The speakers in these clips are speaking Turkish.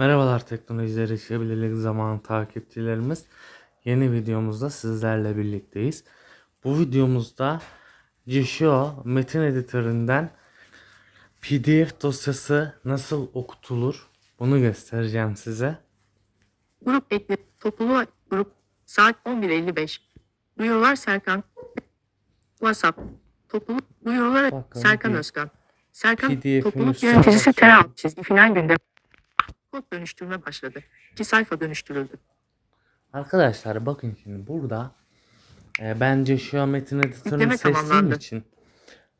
Merhabalar teknolojileri işebilirlik zamanı takipçilerimiz. Yeni videomuzda sizlerle birlikteyiz. Bu videomuzda Gishio metin editöründen PDF dosyası nasıl okutulur bunu göstereceğim size. Grup ekle. Topluluğa grup. Saat 11.55. Duyurular Serkan. WhatsApp. Topluluk. Duyurular Bakın Serkan bir Özkan. Serkan PDF'in topluluk yöneticisi. Tera çizgi final gündem. Kod dönüştürme başladı. İki sayfa dönüştürüldü. Arkadaşlar bakın şimdi burada e, ben Gishio metin editörünü seçtiğim için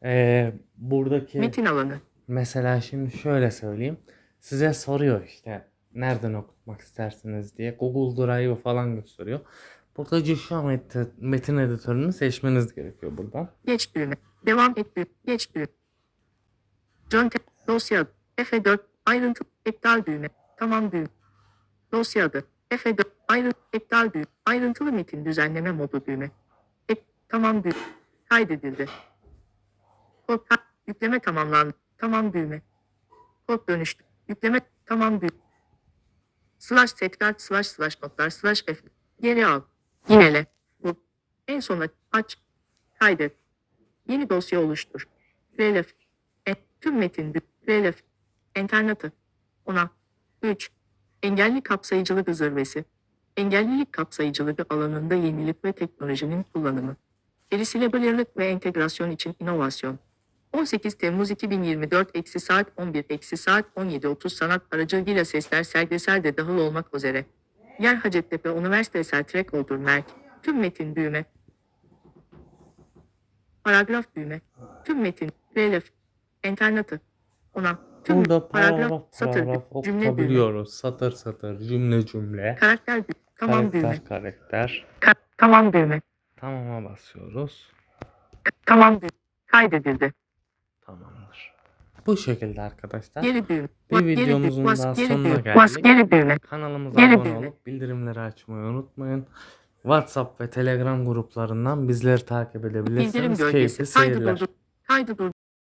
e, buradaki Metin alanı. Mesela şimdi şöyle söyleyeyim. Size soruyor işte nereden okutmak istersiniz diye. Google Drive falan gösteriyor. Burada Gishio met- metin editörünü seçmeniz gerekiyor buradan. Geç düğme. Devam et düğme. Geç düğme. Jönte. Dosya adı. F4. Ayrıntı. iptal düğme. Tamam düğme. Dosya adı. F4. Ayrıntı. iptal düğme. Ayrıntılı metin düzenleme modu düğme. Ek, tamam düğme. Kaydedildi. Kod. Yükleme tamamlandı. Tamam düğme. Kod dönüştü. Yükleme. Tamam düğme. Slash setcard slash slash notlar slash f. Geri al. Yinele. Bu. En sona aç. Kaydet. Yeni dosya oluştur. Relef. E, tüm metin. Relef. Internatı. Ona. 3. Engelli kapsayıcılık zirvesi. Engellilik kapsayıcılığı alanında yenilik ve teknolojinin kullanımı. Erişilebilirlik ve entegrasyon için inovasyon. 18 Temmuz 2024 eksi saat 11 eksi saat 17.30 sanat aracılığıyla sesler sergisel de dahil olmak üzere. Yer Hacettepe Üniversitesi Trek Oldur Merk. Tüm metin düğme. Paragraf düğme. Tüm metin. Relef. Internatı. Ona. Tüm Burada paragraf satır, paragraf okutabiliyoruz. Satır satır, cümle cümle, Karakter. Tamam düğme. karakter karakter. Ka- tamam düğme. Tamama basıyoruz. Tamam düğme. Kaydedildi. Tamamdır. Bu şekilde arkadaşlar. Geri düğme. Bir geri videomuzun. Bas- daha geri sonuna düğme. Bas- geldik. Geri düğme. Kanalımıza Geri abone olup bildirimleri açmayı unutmayın. WhatsApp ve Telegram gruplarından bizleri takip edebilirsiniz. Keyifli gölgesi. Kaydı seyirler. durdur. Kaydı durdur.